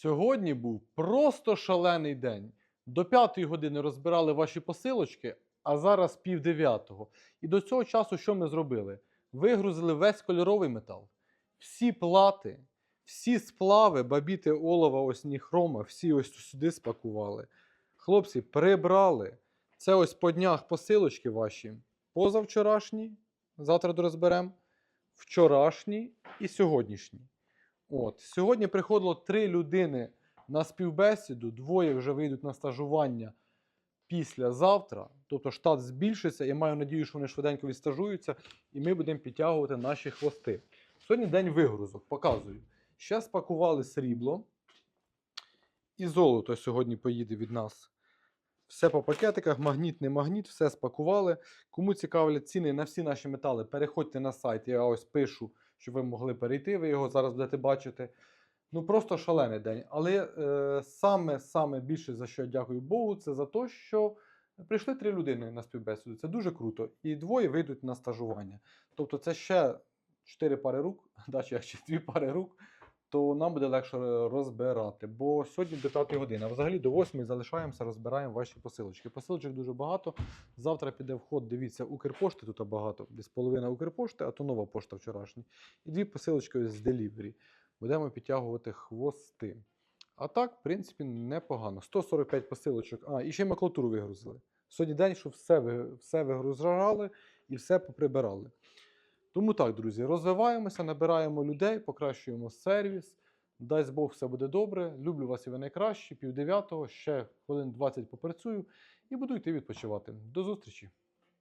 Сьогодні був просто шалений день. До п'ятої години розбирали ваші посилочки, а зараз пів дев'ятого. І до цього часу що ми зробили? Вигрузили весь кольоровий метал, всі плати, всі сплави, бабіти олова, ось ніхрома, всі ось сюди спакували. Хлопці, прибрали. Це ось по днях посилочки ваші. Позавчорашні, завтра дорозберемо, вчорашні і сьогоднішні. От. Сьогодні приходило три людини на співбесіду, двоє вже вийдуть на стажування післязавтра. Тобто штат збільшиться, я маю надію, що вони швиденько відстажуються, і ми будемо підтягувати наші хвости. Сьогодні день вигрузок, показую. Ще спакували срібло. І золото сьогодні поїде від нас. Все по пакетиках, магніт, не магніт, все спакували. Кому цікавлять ціни на всі наші метали, переходьте на сайт. Я ось пишу, щоб ви могли перейти. Ви його зараз будете бачити. Ну просто шалений день. Але е, саме, саме більше за що я дякую Богу, це за те, що прийшли три людини на співбесіду. Це дуже круто. І двоє вийдуть на стажування. Тобто, це ще чотири пари рук, да, чи дві пари рук, то нам буде легше розбирати. Бо сьогодні до 5 години, а взагалі до 8 залишаємося, розбираємо ваші посилочки. Посилочок дуже багато. Завтра піде вход, дивіться, Укрпошти тут багато, десь половина Укрпошти, а то нова пошта вчорашня. І дві посилочки з Delivery. Будемо підтягувати хвости. А так, в принципі, непогано. 145 посилочок. А, і ще й макулатуру вигрузили. Сьогодні день, що все, все вигрузжали і все поприбирали. Тому так, друзі, розвиваємося, набираємо людей, покращуємо сервіс. Дасть Бог, все буде добре. Люблю вас і ви найкращі. Пів дев'ятого, ще хвилин 20 попрацюю і буду йти відпочивати. До зустрічі!